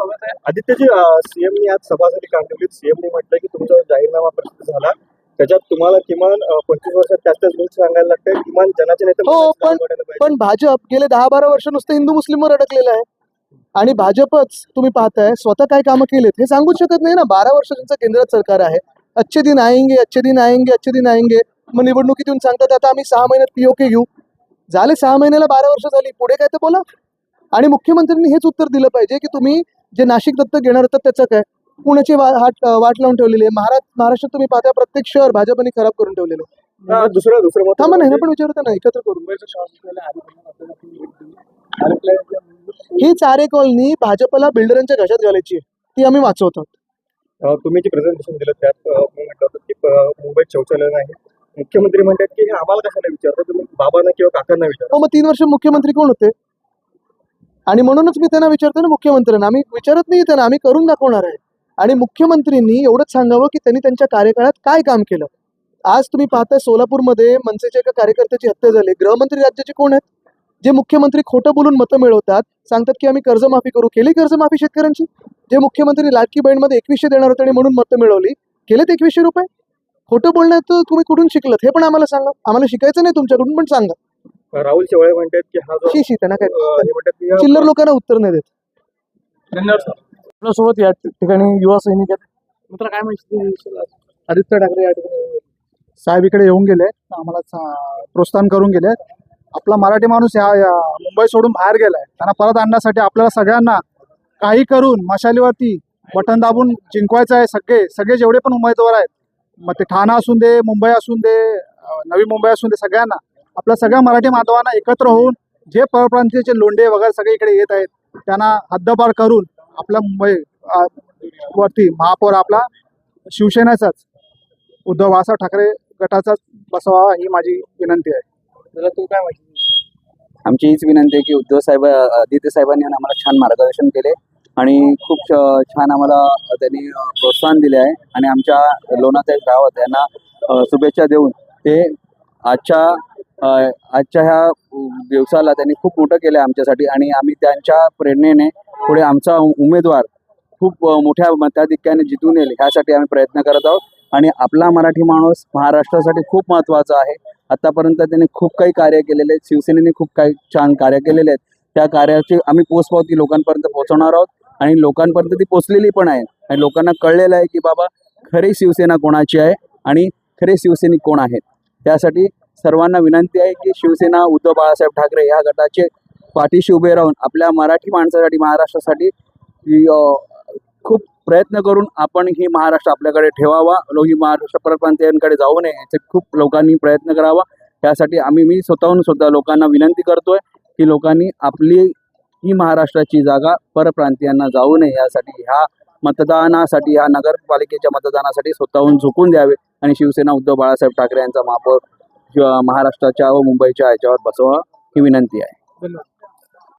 स्वागत आहे. आदित्यजी सीएमनी आज सभासाठी काढलेली सीएमनी म्हटलं की तुमचा जाहीरनामा प्रसिद्ध झाला त्याच्यात तुम्हाला किमान पंचवीस वर्षात त्याच त्याच गोष्टी सांगायला लागतात किमान जनाचे नेते हो. पण भाजप गेले दहा बारा वर्ष नुसतं हिंदू मुस्लिमवर अडकलेलं आहे. आणि भाजपच तुम्ही पाहताय स्वतः काय कामं केलेत हे सांगूच शकत नाही ना. बारा वर्ष त्यांचं केंद्रात सरकार आहे. अच्छे दिन आएंगे अच्छे दिन आएंगे अच्छे दिन आएंगे. मग निवडणुकीत येऊन सांगतात आता आम्ही सहा महिन्यात पीओके घेऊ. झाले सहा महिन्याला बारा वर्ष झाली. पुढे काय तर बोला. आणि मुख्यमंत्र्यांनी हेच उत्तर दिलं पाहिजे की तुम्ही जे नाशिक दत्तक घेणार होतात त्याचं काय? पुण्याची वा- हाट वाट लावून ठेवलेली आहे. महाराष्ट्र महाराष्ट्रात तुम्ही पाहता प्रत्येक शहर भाजपने खराब करून ठेवलेलं दुसरं दुसरं मत थांबा नाही पण विचारतो ना एकत्र करू मुंबईचं शासन केलं आधी आपल्याला ही चारे कॉलनी भाजपला बिल्डरांच्या घशात घालायची ती आम्ही वाचवतो. तुम्ही जे प्रेझेंटेशन दिलं त्यात म्हटलं होतं की मुंबईत शौचालय नाही. मुख्यमंत्री म्हणतात की हे आम्हाला कशाला विचारतो? तुम्ही बाबांना किंवा काकांना विचारा. हो मग तीन वर्ष मुख्यमंत्री कोण होते? आणि म्हणूनच मी त्यांना विचारतो ना मुख्यमंत्र्यांना. आम्ही विचारत नाही त्यांना आम्ही करून दाखवणार आहे. आणि मुख्यमंत्र्यांनी एवढंच सांगावं की त्यांनी त्यांच्या कार्यकाळात काय काम केलं? आज तुम्ही पाहताय सोलापूरमध्ये मनसेच्या एका कार्यकर्त्याची हत्या झाली. गृहमंत्री राज्याचे कोण आहेत? जे मुख्यमंत्री खोटं बोलून मतं मिळवतात सांगतात की आम्ही कर्जमाफी करू. केली कर्जमाफी शेतकऱ्यांची? जे मुख्यमंत्री लाडकी बहीणमध्ये एकवीसशे देणार होते आणि म्हणून मतं मिळवली. केलेत एकवीसशे रुपये? खोटं बोलण्यात तुम्ही कुठून शिकलात? हे पण आम्हाला सांगा. आम्हाला शिकायचं नाही तुमच्याकडून पण सांगा. राहुल शेवाळे म्हणतात की हा जो शी शी त्यांना काय हे म्हणतात की चिल्लर लोकांना उत्तर नाही देत. धन्यवाद सर. आपल्यासोबत या ठिकाणी युवा सैनिक आहेत. मित्र काय माहिती? आदित्य ठाकरे या ठिकाणी साहेब इकडे येऊन गेले आम्हाला सा- प्रोत्साहन करून गेले आपला मराठी माणूस या या मुंबई सोडून बाहेर गेलाय. त्यांना परत आणण्यासाठी आपल्याला सगळ्यांना काही करून मशालीवरती बटन दाबून जिंकवायचं आहे सगळे. सगळे जेवढे पण उमेदवार आहेत. मग ते ठाणा असून दे मुंबई असून दे अं, नवी मुंबई असून दे सगळ्यांना. आपल्या सगळ्या मराठी बांधवांना एकत्र होऊन जे परप्रांतीयचे लोंढे वगैरे सगळे इकडे येत आहेत त्यांना हद्दपार करून आपल्या मुंबई वरती महापौर आपला शिवसेनेचाच उद्धव बाळासाहेब ठाकरे गटाचाच बसवावा ही माझी विनंती आहे. त्याला तू काय माहिती आमची हीच विनंती आहे की उद्धव साहेब आदित्य साहेबांनी आम्हाला छान मार्गदर्शन केले आणि खूप छान आम्हाला त्यांनी प्रोत्साहन दिले आहे आणि आमच्या लोणाचं एक गाव त्यांना शुभेच्छा देऊन ते आजच्या आजच्या ह्या दिवसाला त्यांनी खूप मोठं केलं आहे आमच्यासाठी आणि आम्ही त्यांच्या प्रेरणेने पुढे आमचा उमेदवार खूप मोठ्या मताधिक्याने जिंकून येईल ह्यासाठी आम्ही प्रयत्न करत आहोत. आणि आपला मराठी माणूस महाराष्ट्रासाठी खूप महत्त्वाचा आहे. आतापर्यंत त्यांनी खूप काही कार्य केलेले आहेत. शिवसेनेने खूप काही छान कार्य केलेले आहेत. त्या कार्याची आम्ही पोचपावती लोकांपर्यंत पोहोचवणार आहोत आणि लोकांपर्यंत ती पोचलेली पण आहे. आणि लोकांना कळलेलं आहे की बाबा खरी शिवसेना कोणाची आहे आणि खरे शिवसैनिक कोण आहेत? त्यासाठी सर्वांना विनंती आहे की शिवसेना उद्धव बाळासाहेब ठाकरे या गटाचे पाठीशी उभे राहून आपल्या मराठी माणसासाठी महाराष्ट्रासाठी खूप प्रयत्न करून आपण ही महाराष्ट्र आपल्याकडे ठेवावा. लोक ही महाराष्ट्र परप्रांतीयांकडे जाऊ नये याचे खूप लोकांनी प्रयत्न करावा. त्यासाठी आम्ही मी स्वतःहून सुद्धा लोकांना विनंती करतोय की लोकांनी आपली ही महाराष्ट्राची जागा परप्रांतीयांना जाऊ नये. यासाठी ह्या मतदानासाठी ह्या नगरपालिकेच्या मतदानासाठी स्वतःहून झुकून द्यावे आणि शिवसेना उद्धव बाळासाहेब ठाकरे यांचा महापौर महाराष्ट्राच्या व मुंबईच्या याच्यावर बसवा ही विनंती आहे. धन्यवाद.